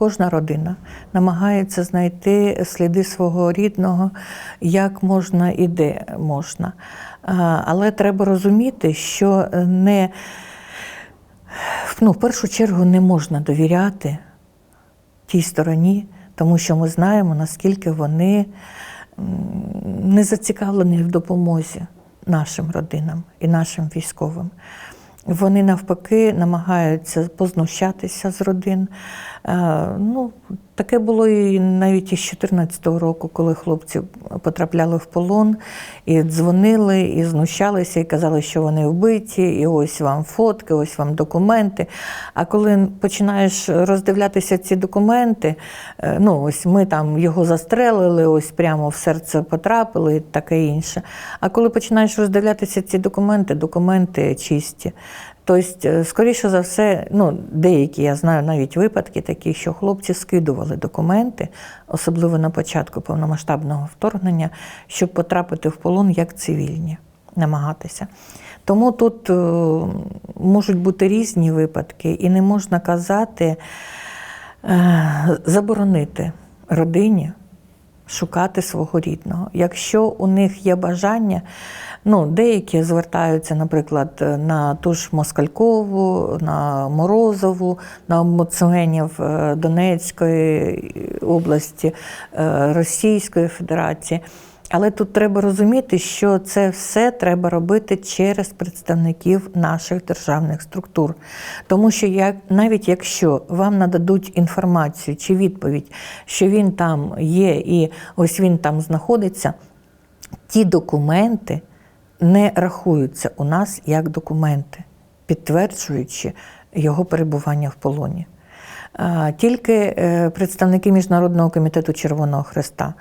Кожна родина намагається знайти сліди свого рідного, як можна і де можна. Але треба розуміти, що не ну, в першу чергу не можна довіряти тій стороні, тому що ми знаємо, наскільки вони не зацікавлені в допомозі нашим родинам і нашим військовим. Вони навпаки намагаються познущатися з родин. Е, Ну, таке було і навіть із 2014 року, коли хлопці потрапляли в полон і дзвонили, і знущалися, і казали, що вони вбиті, і ось вам фотки, ось вам документи. А коли починаєш роздивлятися ці документи, е, ну ось ми там його застрелили, ось прямо в серце потрапили таке інше. А коли починаєш роздивлятися ці документи, документи чисті. Тобто, е, скоріше за все, ну, деякі, я знаю навіть випадки такі, що хлопці скидували документи, особливо на початку повномасштабного вторгнення, щоб потрапити в полон як цивільні, намагатися. Тому тут е, можуть бути різні випадки, і не можна казати, е, заборонити родині шукати свого рідного. Якщо у них є бажання, ну, деякі звертаються, наприклад, на ту ж Москалькову, на Морозову, на омбудсменів е, Донецької області, е, Російської Федерації. Але тут треба розуміти, що це все треба робити через представників наших державних структур. Тому що як, навіть якщо вам нададуть інформацію чи відповідь, що він там є і ось він там знаходиться, ті документи не рахуються у нас як документи, підтверджуючи його перебування в полоні. Тільки е, представники Міжнародного комітету Червоного Хреста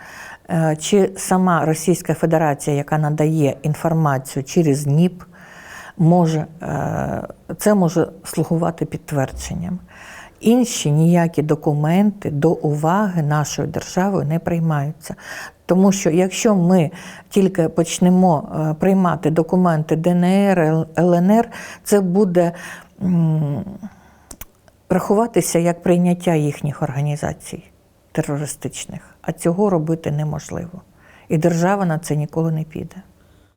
е, чи сама Російська Федерація, яка надає інформацію через НІП, може, е, це може слугувати підтвердженням. Інші ніякі документи до уваги нашою державою не приймаються. Тому що якщо ми тільки почнемо приймати документи ДНР, ЛНР, це буде рахуватися як прийняття їхніх організацій терористичних, а цього робити неможливо. І держава на це ніколи не піде.